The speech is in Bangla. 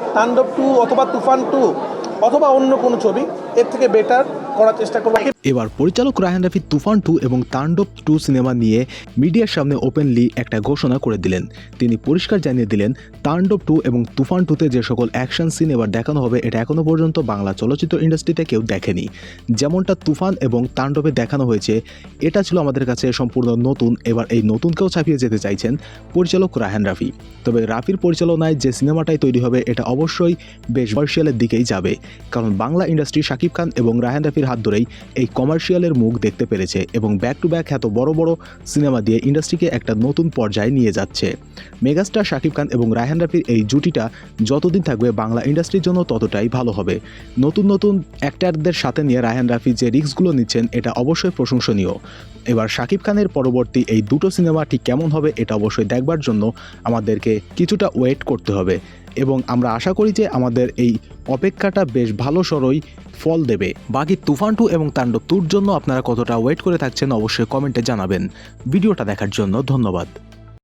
তাণ্ডব টু অথবা তুফান টু অথবা অন্য কোনো ছবি এর থেকে বেটার করার চেষ্টা করব। এবার পরিচালক রায়হান রাফি তুফান টু এবং তাণ্ডব টু সিনেমা নিয়ে মিডিয়ার সামনে ওপেনলি একটা ঘোষণা করে দিলেন। তিনি পরিষ্কার জানিয়ে দিলেন, তাণ্ডব টু এবং তুফান টুতে যে সকল অ্যাকশন সিন এবার দেখানো হবে, এটা এখনও পর্যন্ত বাংলা চলচ্চিত্র ইন্ডাস্ট্রিতে কেউ দেখেনি। যেমনটা তুফান এবং তাণ্ডবে দেখানো হয়েছে, এটা ছিল আমাদের কাছে সম্পূর্ণ নতুন। এবার এই নতুনকেও ছাপিয়ে যেতে চাইছেন পরিচালক রায়হান রাফি। তবে রাফির পরিচালনায় যে সিনেমাটাই তৈরি হবে, এটা অবশ্যই বেশ কমার্শিয়ালের দিকেই যাবে। কারণ বাংলা ইন্ডাস্ট্রি শাকিব খান এবং রায়হান রাফির হাত ধরেই এই কমার্শিয়ালের মুখ দেখতে পেরেছে এবং ব্যাক টু ব্যাক এত বড় বড় সিনেমা দিয়ে ইন্ডাস্ট্রিকে একটা নতুন পর্যায়ে নিয়ে যাচ্ছে। মেগাস্টার শাকিব খান এবং রায়হান রাফির এই জুটিটা যতদিন থাকবে বাংলা ইন্ডাস্ট্রির জন্য ততটাই ভালো হবে। নতুন নতুন অ্যাক্টারদের সাথে নিয়ে রায়হান রাফি যে রিস্কগুলো নিচ্ছেন, এটা অবশ্যই প্রশংসনীয়। এবার শাকিব খানের পরবর্তী এই দুটো সিনেমা ঠিক কেমন হবে, এটা অবশ্যই দেখবার জন্য আমাদেরকে কিছুটা ওয়েট করতে হবে। এবং আমরা আশা করি যে আমাদের এই অপেক্ষাটা বেশ ভালো সরই ফল দেবে। বাকি তুফান টু এবং তাণ্ডব টুর জন্য আপনারা কতটা ওয়েট করে থাকছেন অবশ্যই কমেন্টে জানাবেন। ভিডিওটা দেখার জন্য ধন্যবাদ।